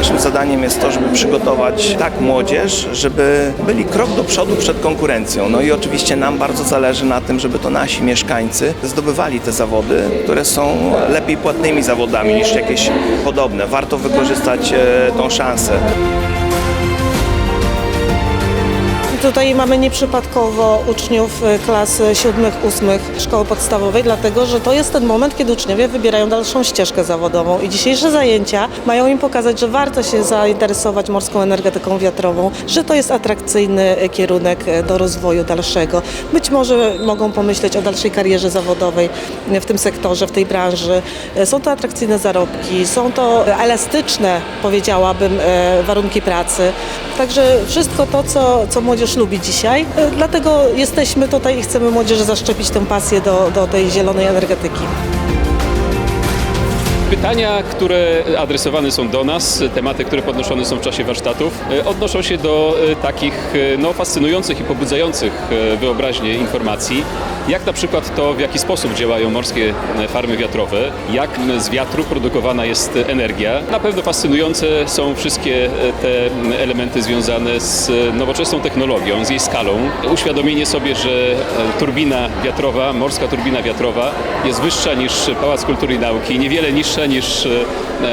naszym zadaniem jest to, żeby przygotować tak młodzież, żeby byli krok do przodu przed konkurencją. No i oczywiście nam bardzo zależy na tym, żeby to nasi mieszkańcy zdobywali te zawody, które są lepiej płatnymi zawodami niż jakieś podobne. Warto wykorzystać e, tą szansę. Tutaj mamy nieprzypadkowo uczniów y, klas 7-8 szkoły podstawowej, dlatego że to jest ten moment, kiedy uczniowie wybierają dalszą ścieżkę zawodową i dzisiejsze zajęcia mają im pokazać, że warto się zainteresować morską energetyką wiatrową, że to jest atrakcyjny y, kierunek y, do rozwoju dalszego. Być może mogą pomyśleć o dalszej karierze zawodowej w tym sektorze, w tej branży. Y, Są to atrakcyjne zarobki, są to elastyczne, powiedziałabym, y, warunki pracy. Także wszystko to, co, co młodzież lubi dzisiaj. Y, Dlatego jesteśmy tutaj i chcemy młodzieży zaszczepić tę pasję do, do tej zielonej energetyki. Pytania, które adresowane są do nas, tematy, które podnoszone są w czasie warsztatów, e, odnoszą się do e, takich e, no, fascynujących i pobudzających e, wyobraźnię informacji, jak na przykład to, w jaki sposób działają morskie e, farmy wiatrowe, jak z wiatru produkowana jest energia. Na pewno fascynujące są wszystkie e, te elementy związane z e, nowoczesną technologią, z jej skalą. Uświadomienie sobie, że turbina wiatrowa, morska turbina wiatrowa jest wyższa niż Pałac Kultury i Nauki, niewiele niższa niż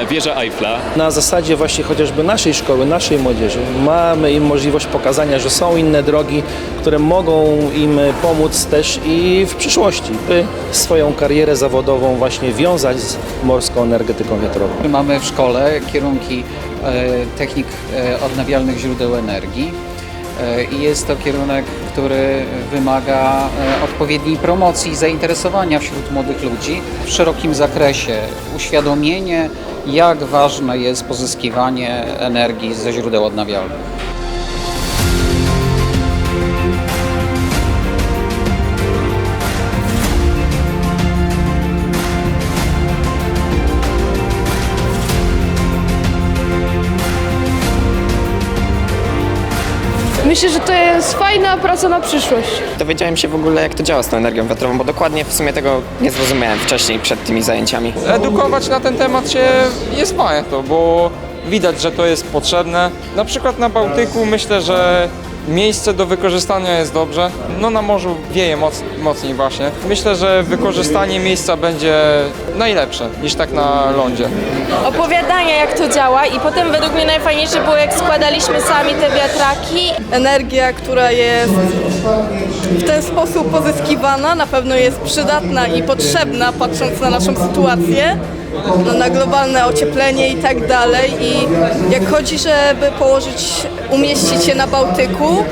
wieża Eiffla. Na zasadzie właśnie chociażby naszej szkoły, naszej młodzieży mamy im możliwość pokazania, że są inne drogi, które mogą im pomóc też i w przyszłości, by swoją karierę zawodową właśnie wiązać z morską energetyką wiatrową. Mamy w szkole kierunki e, technik e, odnawialnych źródeł energii e, i jest to kierunek, który wymaga odpowiedniej promocji i zainteresowania wśród młodych ludzi w szerokim zakresie. Uświadomienie, jak ważne jest pozyskiwanie energii ze źródeł odnawialnych. Myślę, że to jest fajna praca na przyszłość. Dowiedziałem się w ogóle, jak to działa z tą energią wiatrową, bo dokładnie w sumie tego nie zrozumiałem wcześniej przed tymi zajęciami. edukować na ten temat się jest warto, bo widać, że to jest potrzebne. Na przykład na Bałtyku myślę, że miejsce do wykorzystania jest dobrze. No na morzu wieje moc, mocniej właśnie. Myślę, że wykorzystanie miejsca będzie najlepsze niż tak na lądzie. opowiadania, jak to działa i potem według mnie najfajniejsze było, jak składaliśmy sami te wiatraki. energia, która jest w ten sposób pozyskiwana, na pewno jest przydatna i potrzebna, patrząc na naszą sytuację, no, na globalne ocieplenie i tak dalej. I jak chodzi, żeby położyć, umieścić je na Bałtyku,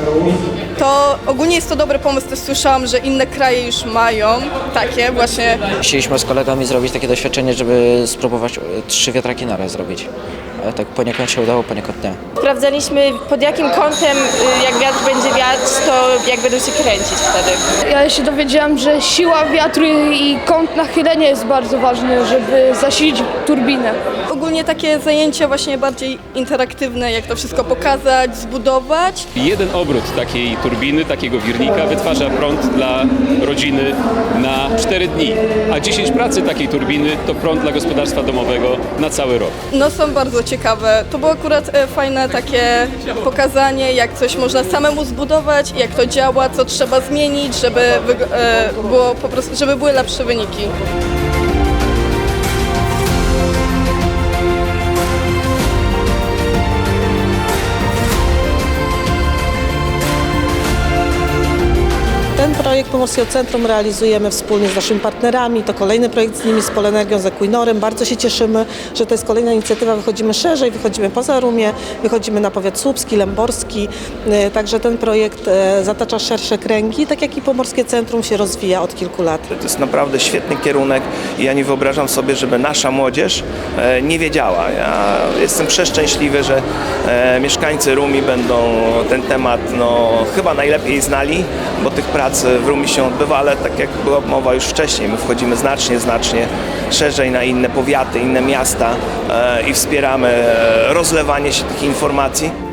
to ogólnie jest to dobry pomysł. Też słyszałam, że inne kraje już mają takie właśnie Chcieliśmy z kolegami zrobić takie doświadczenie, żeby spróbować e, trzy wiatraki naraz zrobić. Ale tak poniekąd się udało, poniekąd nie. Sprawdzaliśmy pod jakim kątem, y, jak wiatr będzie wiać, to jak będą się kręcić wtedy. Ja się dowiedziałam, że siła wiatru i kąt nachylenia jest bardzo ważny, żeby zasilić turbinę. ogólnie takie zajęcia właśnie bardziej interaktywne, jak to wszystko pokazać, zbudować. Jeden obrót takiej turbiny, takiego wirnika wytwarza prąd dla rodziny na 4 dni, a 10 pracy takiej turbiny to prąd dla gospodarstwa domowego na cały rok. No są bardzo ciekawe. To było akurat e, fajne takie pokazanie, jak coś można samemu zbudować, jak to działa, co trzeba zmienić, żeby e, było po prostu, żeby były lepsze wyniki. Ten projekt Pomorskiego Centrum realizujemy wspólnie z naszymi partnerami. To kolejny projekt z nimi, z Polenergią, z Equinorem. Bardzo się cieszymy, że to jest kolejna inicjatywa. Wychodzimy szerzej, wychodzimy poza Rumię, wychodzimy na powiat słupski, lęborski. E, Także ten projekt e, zatacza szersze kręgi, tak jak i Pomorskie Centrum się rozwija od kilku lat. To jest naprawdę świetny kierunek i ja nie wyobrażam sobie, żeby nasza młodzież e, nie wiedziała. Ja jestem przeszczęśliwy, że mieszkańcy Rumi będą ten temat no, chyba najlepiej znali, bo tych prac w Rumi się odbywa, ale tak jak była mowa już wcześniej, my wchodzimy znacznie, znacznie szerzej na inne powiaty, inne miasta e, i wspieramy e, rozlewanie się tych informacji.